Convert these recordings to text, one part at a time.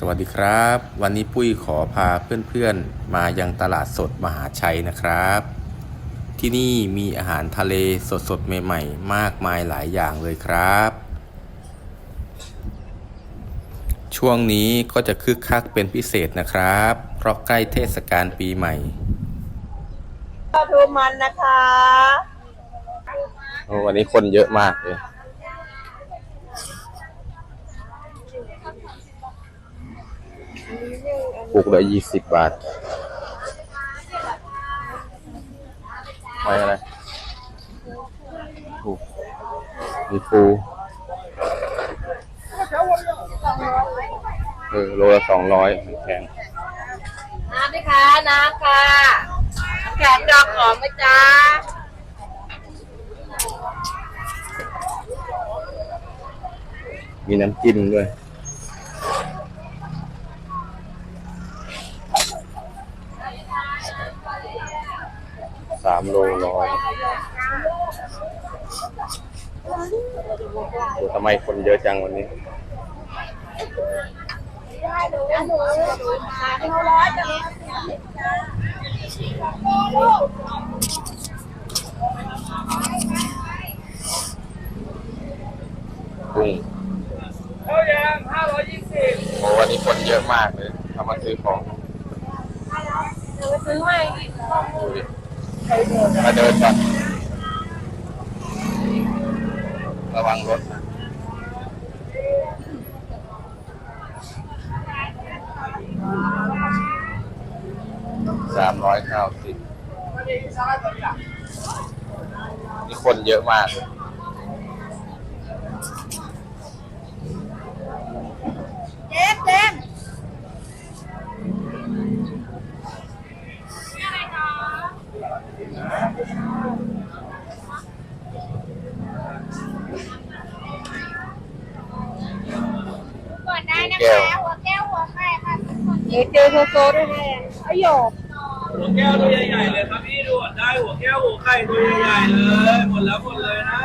สวัสดีครับ วันนี้ปุ้ยขอพาเพื่อนๆ มายังตลาดสดมหาชัยนะครับ ที่นี่มีอาหารทะเลสดๆ ใหม่ๆ มากมายหลายอย่างเลยครับ ช่วงนี้ก็จะคึกคักเป็นพิเศษนะครับ เพราะใกล้เทศกาลปีใหม่ปลาทูมันนะคะโอ้วันนี้คนเยอะมากเลย ปุกละยี่สิบบาทไม่อะไรปูมีปูเออโลละสองร้อยแพงน้ำไหมคะ น้ำค่ะน้ำแข็งดอกหอมไหมจ๊ะมีน้ำจิ้มด้วย สามโลร้อยทำไมคนเยอะจังวันนี้กุ้งข้าวยางห้าร้อยยี่สิบโอ้วันนี้คนเยอะมากเลยทำมาซื้อของเดี๋ยวไปซื้อใหม่ดูดิ มาเดินก่อนระวังรถนะสามร้อยเก้าสิบนี่คนเยอะมากเลยเจ๊เจ๊ กดได้นะคะ หัวแก้วหัวไข่ค่ะทุกคนเดี๋ยวเจอโซโซด้วยแม่อโยกหัวแก้วตัวใหญ่ๆเลยครับพี่ดูดได้หัวแก้วหัวไข่ตัวใหญ่ๆเลยหมดแล้วหมดเลยนะ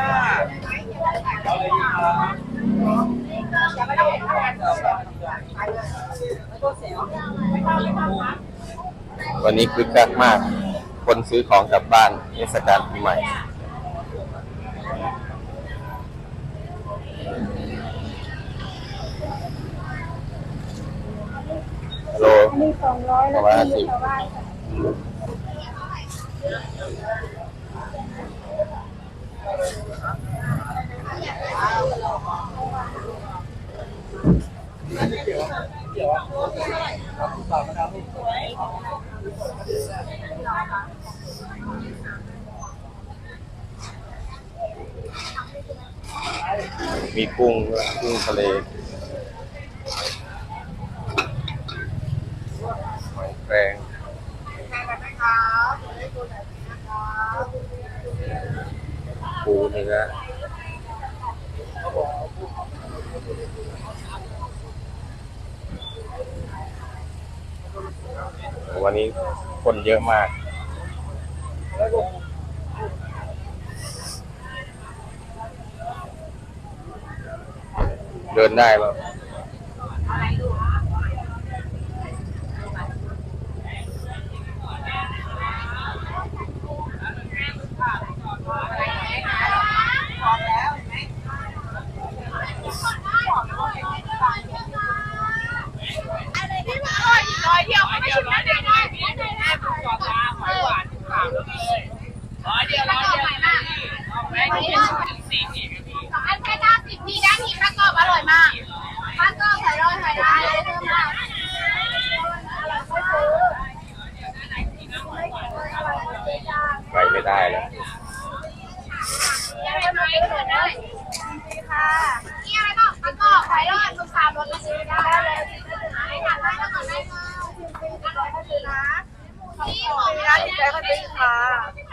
เอาเลยครับวันนี้คึกคักมาก คนซื้อของกลับบ้านเทศกาลปีใหม่ฮัลโหลมีสองร้อยสองร้อยห้าสิบชาวบ้านค่ะ มีกุ้งด้วยกุ้งทะเลหอยแครงปูเนื้อวันนี้คนเยอะมาก เดินได้แบบ อะไรที่มาอร่อยร้อยเดียวก็ไม่ถึงนะได้ได้ได้ได้ได้ กรอบตาหอยหวานขาวแล้วเลยร้อยเดียวร้อยเดียวแม่กินถึงสี่ขีดพี่ สองอันแค่เก้าสิบพี่ได้ทีข้าวกรอบอร่อยมากข้าวกรอบใส่ร้อยใส่ได้เลยเพิ่มมาก ไปไม่ได้แล้ว ยังไม่มาเปิดได้ค่ะนี่อะไรบ้างข้าวกรอบไข่รอดทุกสามรสก็ซื้อได้เลยไม่ทานได้ก็ก่อนได้มาพี่ของ ร้านติดใจก็ซื้อค่ะนะ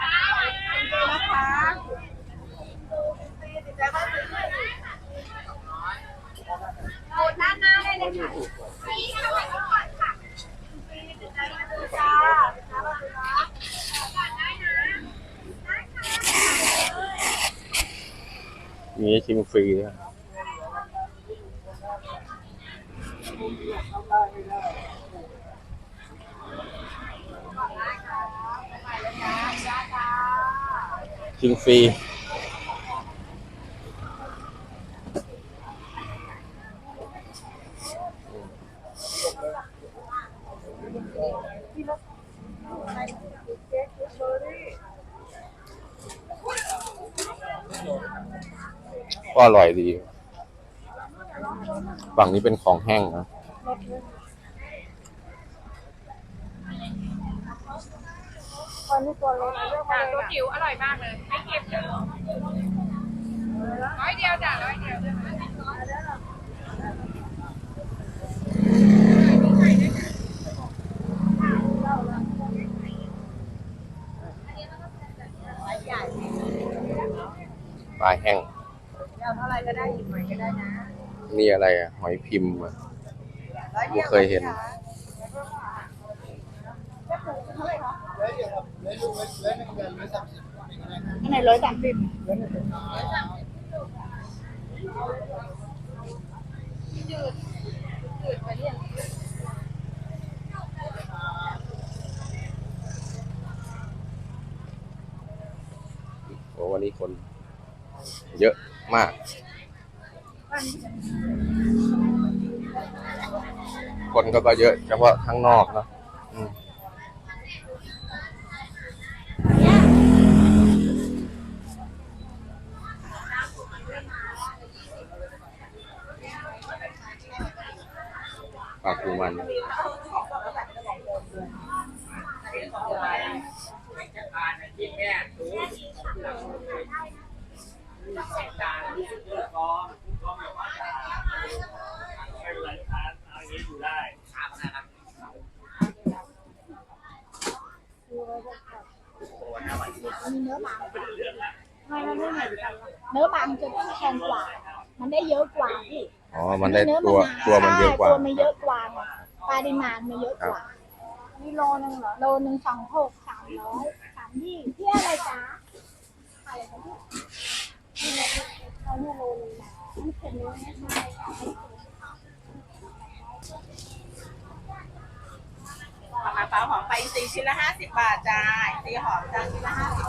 คะติดใจก็ซื้อ โหดด้านหน้าเลยนะคะพี่ทำไมต้องก่อนค่ะ จ้า มีให้ ชิมฟรีด้วยชิมฟรี ร่อยดี ฝั่งนี้เป็นของแห้งนะตัวจิ๋วอร่อยมากเลยไม่เค็มเลยร้อยเดียวจ้ะร้อยเดียวปลาแห้ง ก็ได้อีกหน่อยก็ได้นะนี่อะไรอะหอยพิมพ์อะไม่เคยเห็นอันไหนร้อยสามสิบโอ้วันนี้คน เยอะมาก คนก็ก็เยอะเฉพาะข้างนอกเนอะอืมปาคูมัน เนื้อบางจะต้องแพงกว่า มันได้เยอะกว่าพี่ อ๋อ มันได้เนื้อตัวหาตัวมันเยอะกว่า ใช่ตัวมันเยอะกว่าไงปริมาณมันเยอะกว่าครับนี่โลนึงเหรอโลนึงสองหกสามร้อยสามยี่พี่อะไรจ๊ะอะไรคะพี่นี่เราเนี่ยโลนึงนะนี่เป็นเนื้อไม่ใช่ค่ะมะพร้าวหอมไปสี่ชิ้นละห้าสิบบาทจ้าสีหอมจ้าชิ้นละห้าสิบ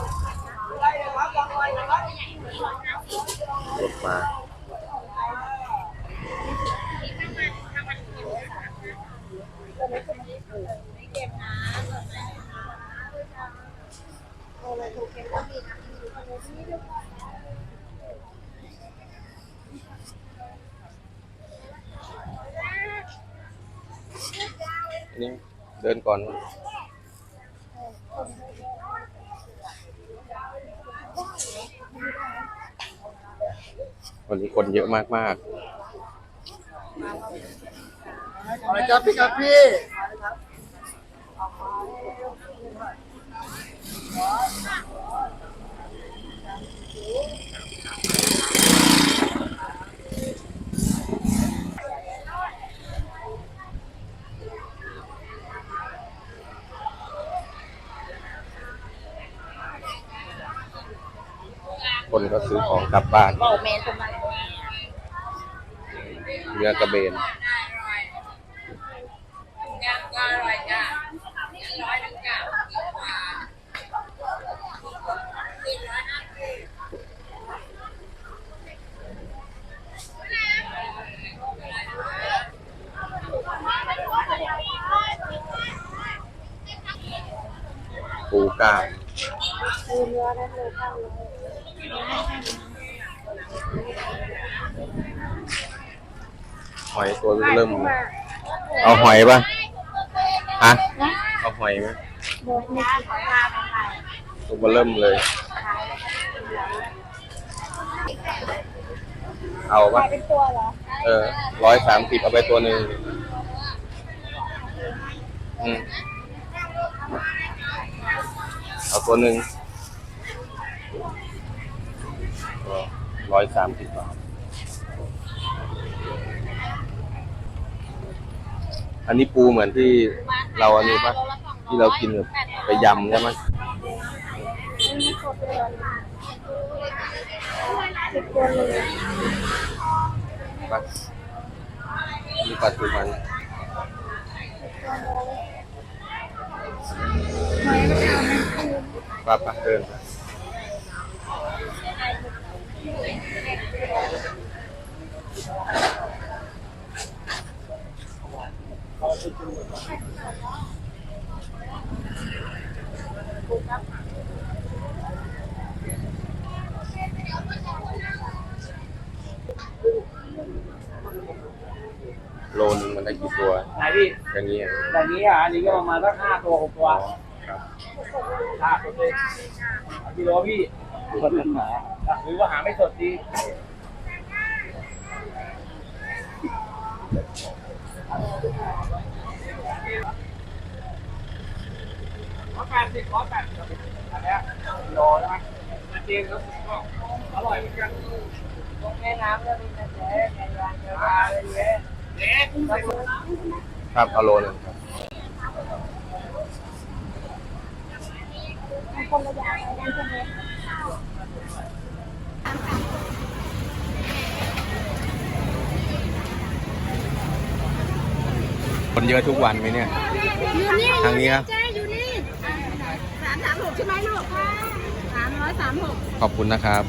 ร้อยเลยครับลองเลยนะครับรถมา อันนี้เดินก่อนวันนี้คนเยอะมากมากอะไรครับพี่ครับพี่ คนก็ซื้อของกลับบ้านบอกเมนตรงนั้นเนื้อกระเบน ย่างก็อร่อยจ้าร้อยหนึ่งจ้า ปู กลามหอยตัวเริ่ม เอาหอยป่ะฮะเอาหอยไหมตัวมาเริ่มเลย เอาป่ะเออร้อยสามสิบเอาไปตัวหนึ่งอืม เอาตัวหนึ่งร้อยสามสิบบาทอันนี้ปูเหมือนที่เราอันนี้ปะที่เรากินแบบไปยำใช่ไหมสิบตัวเลยปะนี่ปลาทูมัน ปั๊บอะเดินไปโลนึงมันได้กี่ตัวไหนพี่อย่างนี้อะ อย่างนี้อะอันนี้ก็ประมาณสักห้าตัวหกตัวครั บห้าตัวเลยเอากิโลพี่สดหาหรือว่าหาไม่สดดีร้อยแปดสิบร้อยแปดสิบอันนี้ยกิโลใช่ไหมจริงครับก็อร่อยเหมือนกันลงแม่น้ำก็มีแต่เจ๊แม่ยางเยอะเลยเย้เจ๊ครับอโลนึงครับ คนละอย่างกันใช่ไหมคนเยอะทุกวันไหมเนี่ย อยู่นี่ทางนี้ครับ เจ๊อยู่นี่สามสามหกใช่ไหมลูกสามร้อยสามหก ขอบคุณนะครับ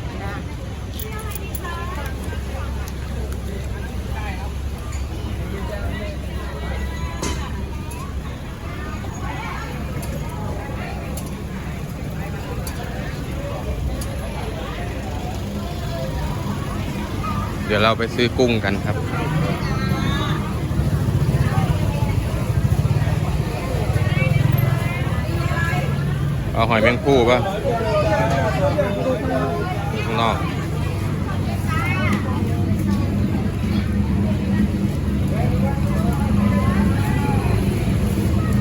ดี๋ยวเราไปซื้อกุ้งกันครับ เอาหอยแมงผู้ป่ะข้างนอก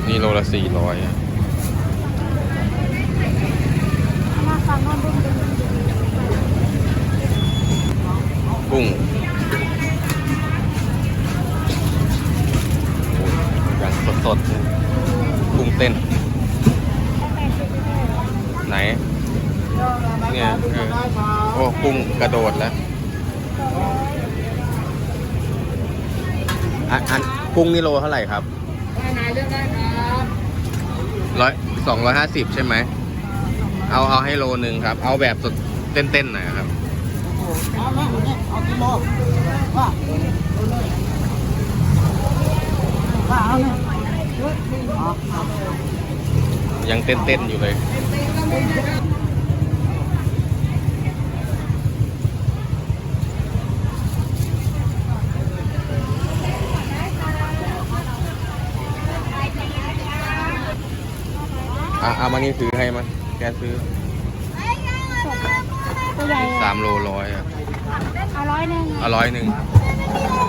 นี่โลละสี่ร้อยอะ มาฟังน้องบุ้งดู กุ้งอย่างสดๆเลยกุ้งเต้น ไหน เนี่ยเออโอ้กุ้งกระโดดแล้วอันอันกุ้งนี่โลเท่าไหร่ครับร้อยสองร้อยห้าสิบใช่ไหม เอาเอาให้โลหนึ่งครับ เอาแบบสดเต้นๆหน่อยครับยังเต้นๆอยู่เลย อะเอามานี่ซื้อให้มันแกซื้อตัวใหญ่สามโลร้อยอะเอาร้อยหนึ่งเอาร้อยหนึ่งเ